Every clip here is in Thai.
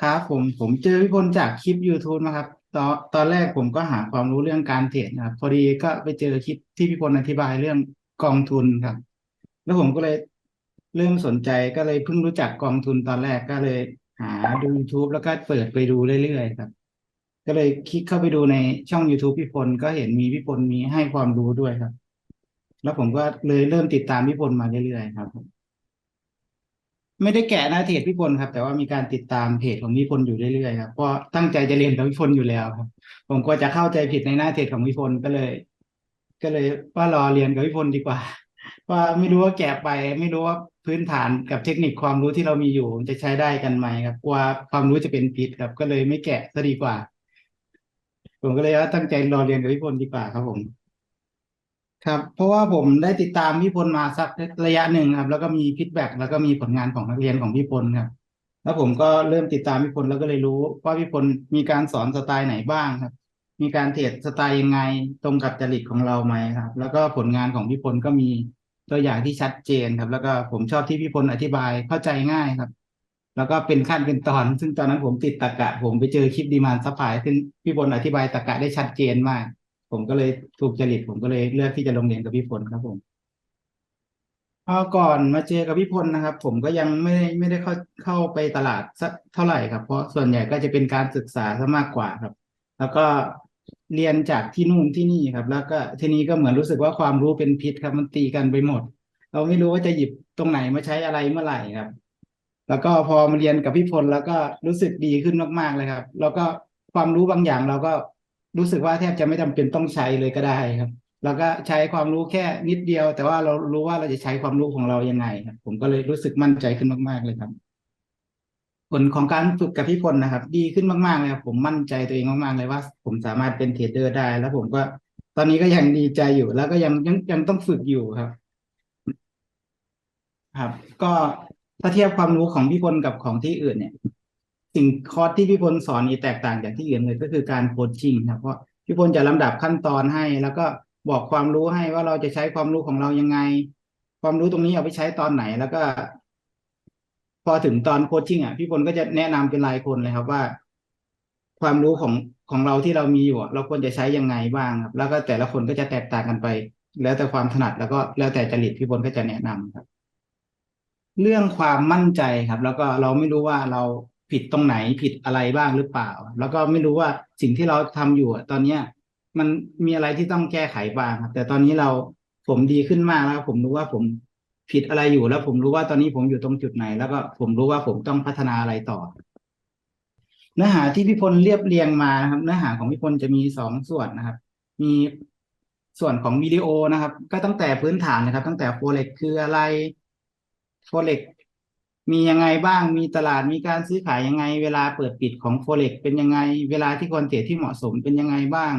ครับผมผมเจอพี่พลจากคลิป YouTube นะครับ ตอนตอนแรกผมก็หาความรู้เรื่องการเทรดนะครับ พอดีก็ไปเจอคลิปที่พี่พลอธิบายเรื่องกองทุนครับ แล้วผมก็เลยเริ่มสนใจก็เลยเพิ่งรู้จักกองทุนตอนแรกก็เลยหาดู YouTube แล้วก็เปิดไปดูเรื่อยๆครับ ก็เลยคลิกเข้าไปดูในช่อง YouTube พี่พลก็เห็นมีพี่พลมีให้ความรู้ด้วยครับ แล้วผมก็เลยเริ่มติดตามพี่พลมาเรื่อยๆครับ ไม่ได้แกะหน้าเพจพี่พลครับ แต่ว่ามีการติดตามเพจของพี่พลอยู่เรื่อยๆครับเพราะตั้งใจจะเรียนกับพี่พลอยู่แล้วครับ ผมก็จะเข้าใจผิดในหน้าเพจของพี่พลก็เลย ก็เลยว่ารอเรียนกับพี่พลดีกว่า ว่าไม่รู้ว่าแกะไป ไม่รู้ว่าพื้นฐานกับเทคนิคความรู้ที่เรามีอยู่จะใช้ได้กันไหมครับกลัวความรู้จะเป็นพิษครับ ก็เลยไม่แกะซะดีกว่า ผมก็เลยว่าตั้งใจรอเรียนกับพี่พลดีกว่าครับผม ครับ เพราะว่าผมได้ติดตามพี่พลมาสักระยะหนึ่งครับ แล้วก็มีฟีดแบ็กแล้วก็มีผลงานของนักเรียนของพี่พลครับ แล้วผมก็เริ่มติดตามพี่พลแล้วก็เลยรู้ ว่าพี่พลมีการสอนสไตล์ไหนบ้างครับ มีการเทรดสไตล์ยังไงตรงกับจริตของเราไหมครับ แล้วก็ผลงานของพี่พลก็มีตัวอย่างที่ชัดเจนครับ แล้วก็ผมชอบที่พี่พลอธิบายเข้าใจง่ายครับ แล้วก็เป็นขั้นเป็นตอน ซึ่งตอนนั้นผมติดตรรกะ ผมไปเจอคลิปดีมานซัพพลายซึ่งพี่พลอธิบายตรรกะได้ชัดเจนมาก ผมก็เลยถูกจริตผมก็เลยเลือกที่จะลงเรียนกับพี่พลครับผมเอก่อนมาเจอกับพี่พลนะครับ ผมก็ยังไม่ได้ไม่ได้เข้าเข้าไปตลาดสักเท่าไหร่ครับ เพราะส่วนใหญ่ก็จะเป็นการศึกษาซะมากกว่าครับ แล้วก็เรียนจากที่นู่นที่นี่ครับ แล้วก็ทีนี้ก็เหมือนรู้สึกว่าความรู้เป็นพิษครับ มันตีกันไปหมด เราไม่รู้ว่าจะหยิบตรงไหนมาใช้อะไรเมื่อไหร่ครับ แล้วก็พอมาเรียนกับพี่พลแล้วก็รู้สึกดีขึ้นมากๆเลยครับ แล้วก็ความรู้บางอย่างเราก็ รู้สึกว่าแทบจะไม่จำเป็นต้องใช้เลยก็ได้ครับแล้วก็ใช้ความรู้แค่นิดเดียว แต่ว่าเรารู้ว่าเราจะใช้ความรู้ของเรายังไงครับ ผมก็เลยรู้สึกมั่นใจขึ้นมาก ๆเลยครับ ผลของการฝึกกับพี่พลนะครับ ดีขึ้นมากๆเลยครับผมมั่นใจตัวเองมากๆเลยว่า ผมสามารถเป็นเทรดเดอร์ได้ แล้วผมก็ตอนนี้ก็ยังดีใจอยู่ แล้วก็ยังยังยังต้องฝึกอยู่ครับ ครับ ก็ถ้าเทียบความรู้ของพี่พลกับของที่อื่นเนี่ย สิ่งคอร์สที่พี่พลสอนนี่แตกต่างจากที่อื่นเลยก็คือการโคชชิ่งครับเพราะพี่พลจะลำดับขั้นตอนให้ แล้วก็บอกความรู้ให้ว่าเราจะใช้ความรู้ของเรายังไง ความรู้ตรงนี้เอาไปใช้ตอนไหนแล้วก็ พอถึงตอนโคชชิ่งอะพี่พลก็จะแนะนำเป็นรายคนเลยครับว่า ความรู้ของของเราที่เรามีอยู่เราควรจะใช้ยังไงบ้างครับ แล้วก็แต่ละคนก็จะแตกต่างกันไป แล้วแต่ความถนัดแล้วก็แล้วแต่จริตพี่พลก็จะแนะนำครับ เรื่องความมั่นใจครับ แล้วก็เราไม่รู้ว่าเรา ผิดตรงไหนผิดอะไรบ้างหรือเปล่า แล้วก็ไม่รู้ว่าสิ่งที่เราทำอยู่ตอนเนี้ยมันมีอะไรที่ต้องแก้ไขบ้างครับแต่ตอนนี้เราผมดีขึ้นมากแล้วผมรู้ว่าผมผิดอะไรอยู่แล้ว ผมรู้ว่าตอนนี้ผมอยู่ตรงจุดไหน แล้วก็ผมรู้ว่าผมต้องพัฒนาอะไรต่อ เนื้อหาที่พี่พลเรียบเรียงมานะครับ เนื้อหาของพี่พลจะมีสองส่วนนะครับ มีส่วนของวิดีโอนะครับ ก็ตั้งแต่พื้นฐานนะครับ ตั้งแต่โฟเร็กคืออะไรโฟเร็ก มียังไงบ้างมีตลาดมีการซื้อขายยังไง เวลาเปิดปิดของโฟเร็กเป็นยังไง เวลาที่ควรเทรดที่เหมาะสมเป็นยังไงบ้าง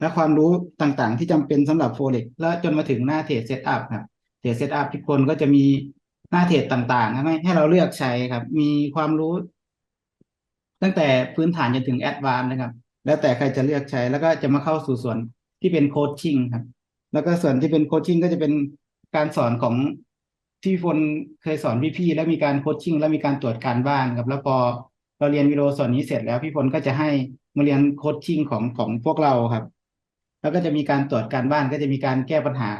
และความรู้ต่างๆ ที่จำเป็นสำหรับโฟเร็กแล้วจนมาถึงหน้าเทรดเซตอัพครับเทรดเซตอัพพี่พลก็จะมีหน้าเทรดต่างๆให้ให้เราเลือกใช้ครับ มีความรู้ ตั้งแต่พื้นฐานจนถึงแอดวานซ์นะครับ แล้วแต่ใครจะเลือกใช้แล้วก็จะมาเข้าสู่ส่วนที่เป็นโคชชิ่งครับ แล้วก็ส่วนที่เป็นโคชชิ่งก็จะเป็นการสอนของ ที่ฟนเคยสอนพี่ๆแล้วมีการโคชชิ่งแล้วมีการตรวจการบ้านครับ แล้วพอเราเรียนวิดีโอส่วนนี้เสร็จแล้วพี่พลก็จะให้มาเรียนโคชชิ่งของของพวกเราครับ แล้วก็จะมีการตรวจการบ้านก็จะมีการแก้ปัญหา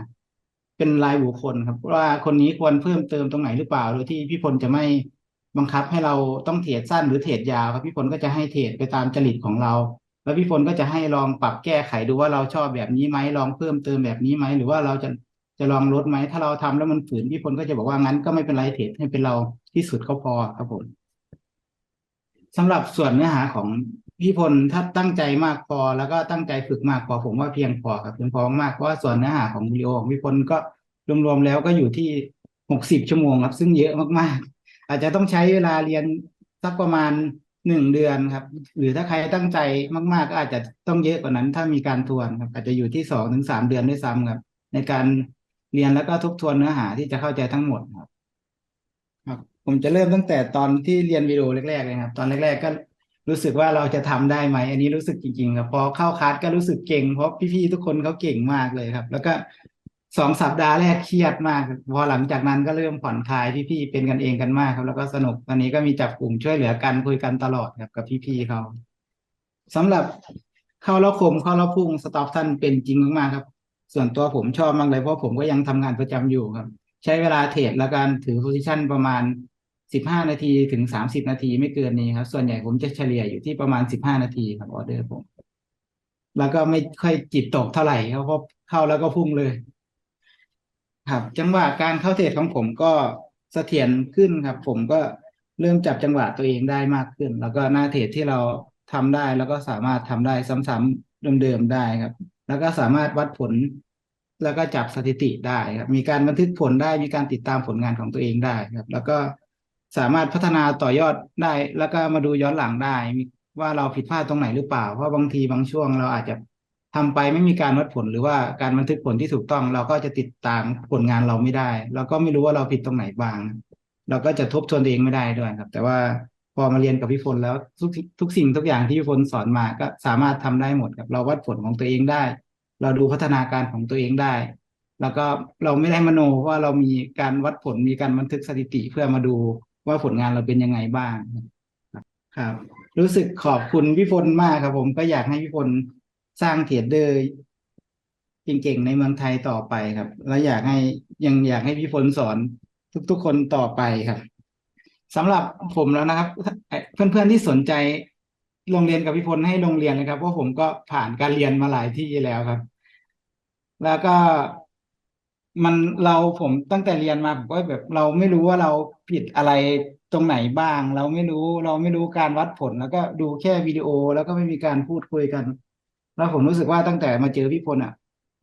เป็นรายบุคคลครับว่าคนนี้ควรเพิ่มเติมตรงไหนหรือเปล่า โดยที่พี่พลจะไม่บังคับให้เราต้องเทรดสั้นหรือเทรดยาวครับพี่พลก็จะให้เทรดไปตามจริตของเรา แล้วพี่พลก็จะให้ลองปรับแก้ไขดูว่าเราชอบแบบนี้ไหมลองเพิ่มเติมแบบนี้ไหมหรือว่าเราจะ จะลองลดไหม ถ้าเราทำแล้วมันฝืนพี่พลก็จะบอกว่างั้นก็ไม่เป็นไรเทรดให้เป็นเราที่สุดก็พอครับผมสำหรับส่วนเนื้อหาของพี่พลถ้าตั้งใจมากพอแล้วก็ตั้งใจฝึกมากพอผมว่าเพียงพอครับเพียงพอมากเพราะว่าส่วนเนื้อหาของวิดีโอของพี่พลก็รวมๆแล้วก็อยู่ที่หกสิบชั่วโมงครับ ซึ่งเยอะมากๆ อาจจะต้องใช้เวลาเรียนสักประมาณหนึ่งเดือนครับ หรือถ้าใครตั้งใจมาก ๆ ก็อาจจะต้องเยอะกว่านั้น ถ้ามีการทวนครับ อาจจะอยู่ที่สองถึงสามเดือนด้วยซ้ำครับ ในการ เรียนแล้วก็ทบทวนเนื้อหาที่จะเข้าใจทั้งหมดครับ ครับ ผมจะเริ่มตั้งแต่ตอนที่เรียนวิดีโอแรกๆเลยครับ ตอนแรก ๆ ก็รู้สึกว่าเราจะทำได้ไหม อันนี้รู้สึกจริงๆครับพอเข้าคลาสก็รู้สึกเก่งเพราะพี่ๆทุกคนเขาเก่งมากเลยครับ แล้วก็สองสัปดาห์แรกเครียดมาก พอหลังจากนั้นก็เริ่มผ่อนคลายพี่ๆเป็นกันเองกันมากครับ แล้วก็สนุกตอนนี้ก็มีจับกลุ่มช่วยเหลือกันคุยกันตลอดครับกับพี่ๆเขาสำหรับเข้าแล้วคมเข้าแล้วพุ่งสต็อปสั้นเป็นจริงมากๆครับ ส่วนตัวผมชอบมากเลยเพราะผมก็ยังทำงานประจำอยู่ครับ ใช้เวลาเทรดและการถือโพซิชันประมาณสิบห้านาทีถึงสามสิบนาทีไม่เกินนี้ครับ ส่วนใหญ่ผมจะเฉลี่ยอยู่ที่ประมาณสิบห้านาทีครับออเดอร์ผม แล้วก็ไม่ค่อยจิตตกเท่าไหร่ครับเพราะเข้าแล้วก็พุ่งเลย ครับ จังหวะการเข้าเทรดของผมก็เสถียรขึ้นครับ ผมก็เริ่มจับจังหวะตัวเองได้มากขึ้น แล้วก็หน้าเทรดที่เราทำได้แล้วก็สามารถทำได้ซ้ำๆเดิมๆได้ครับ แล้วก็สามารถวัดผล แล้วก็จับสถิติได้ครับ มีการบันทึกผลได้ มีการติดตามผลงานของตัวเองได้ครับ แล้วก็สามารถพัฒนาต่อยอดได้ แล้วก็มาดูย้อนหลังได้ว่าเราผิดพลาดตรงไหนหรือเปล่า เพราะบางทีบางช่วงเราอาจจะทำไปไม่มีการวัดผลหรือว่าการบันทึกผลที่ถูกต้อง เราก็จะติดตามผลงานเราไม่ได้ เราก็ไม่รู้ว่าเราผิดตรงไหนบ้าง เราก็จะทบทวนตัวเองไม่ได้ด้วยครับ แต่ว่า พอมาเรียนกับพี่พลแล้วทุกทุกสิ่งทุกอย่างที่พี่พลสอนมาก็สามารถทำได้หมดครับเราวัดผลของตัวเองได้ เราดูพัฒนาการของตัวเองได้ แล้วก็เราไม่ได้มโนว่าเรามีการวัดผลมีการบันทึกสถิติเพื่อมาดูว่าผลงานเราเป็นยังไงบ้างครับ รู้สึกขอบคุณพี่พลมากครับ ผมก็อยากให้พี่พลสร้างเทรดเดอร์เก่งๆในเมืองไทยต่อไปครับ แล้วอยากให้ยังอยากให้พี่พลสอนทุกๆคนต่อไปครับ สำหรับผมแล้วนะครับ เพื่อนๆที่สนใจโรงเรียนกับพี่พลให้โรงเรียนเลยครับเพราะผมก็ผ่านการเรียนมาหลายที่แล้วครับ แล้วก็มันเราผมตั้งแต่เรียนมาผมก็แบบ เราไม่รู้ว่าเราผิดอะไรตรงไหนบ้าง เราไม่รู้ เราไม่รู้การวัดผลแล้วก็ดูแค่วิดีโอแล้วก็ไม่มีการพูดคุยกัน แล้วผมรู้สึกว่าตั้งแต่มาเจอพี่พลอะ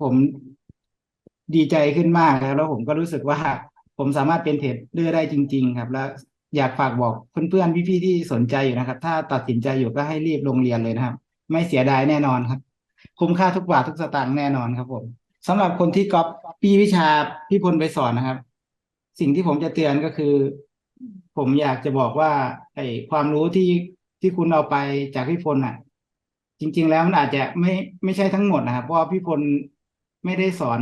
ผมดีใจขึ้นมากแล้วแล้วผมก็รู้สึกว่า ผมสามารถเป็นเทรดเดอร์ได้จริง ๆ ครับ แล้ว อยากฝากบอกเพื่อนๆพี่ๆที่สนใจอยู่นะครับ ถ้าตัดสินใจอยู่ก็ให้รีบลงเรียนเลยนะครับ ไม่เสียดายแน่นอนครับ คุ้มค่าทุกบาททุกสตางค์แน่นอนครับ ผมสำหรับคนที่ก๊อปปีวิชาพี่พลไปสอนนะครับ สิ่งที่ผมจะเตือนก็คือ ผมอยากจะบอกว่า ไอ้ความรู้ที่ที่คุณเอาไปจากพี่พลน่ะ จริง ๆ แล้วมันอาจจะไม่ไม่ใช่ทั้งหมดนะครับเพราะพี่พลไม่ได้สอน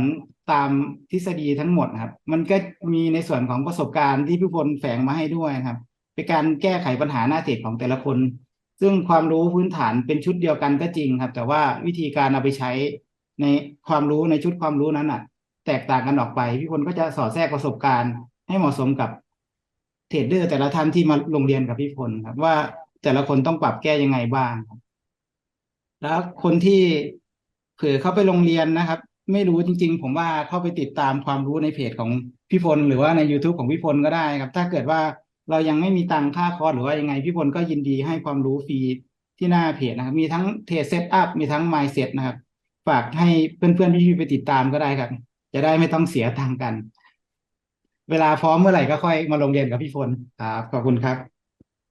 ตามทฤษฎีทั้งหมดครับ มันก็มีในส่วนของประสบการณ์ที่พี่พลแฝงมาให้ด้วยครับ เป็นการแก้ไขปัญหาหน้าเทรดของแต่ละคน ซึ่งความรู้พื้นฐานเป็นชุดเดียวกันก็จริงครับ แต่ว่าวิธีการเอาไปใช้ในความรู้ในชุดความรู้นั้นอะ แตกต่างกันออกไปพี่พลก็จะสอดแทรกประสบการณ์ให้เหมาะสมกับเทรดเดอร์ แต่ละท่านที่มาลงเรียนกับพี่พลครับ ว่าแต่ละคนต้องปรับแก้ยังไงบ้างครับ แล้วคนที่เผื่อเข้าไปโรงเรียนนะครับ ไม่รู้จริง ๆ ผมว่าเข้าไปติดตามความรู้ในเพจของพี่พลหรือว่าใน YouTube ของพี่พลก็ได้ครับ ถ้าเกิดว่าเรายังไม่มีตังค่าคอร์สหรือว่ายังไงพี่พลก็ยินดีให้ความรู้ฟรีที่หน้าเพจนะครับ มีทั้งเทรดเซตอัพมีทั้งไมเซ็ตนะครับ ฝากให้เพื่อนๆพี่ๆไปติดตามก็ได้ครับ จะได้ไม่ต้องเสียตังกัน เวลาพร้อมเมื่อไหร่ก็ค่อยมาลงเรียนกับพี่พลครับขอบคุณครับ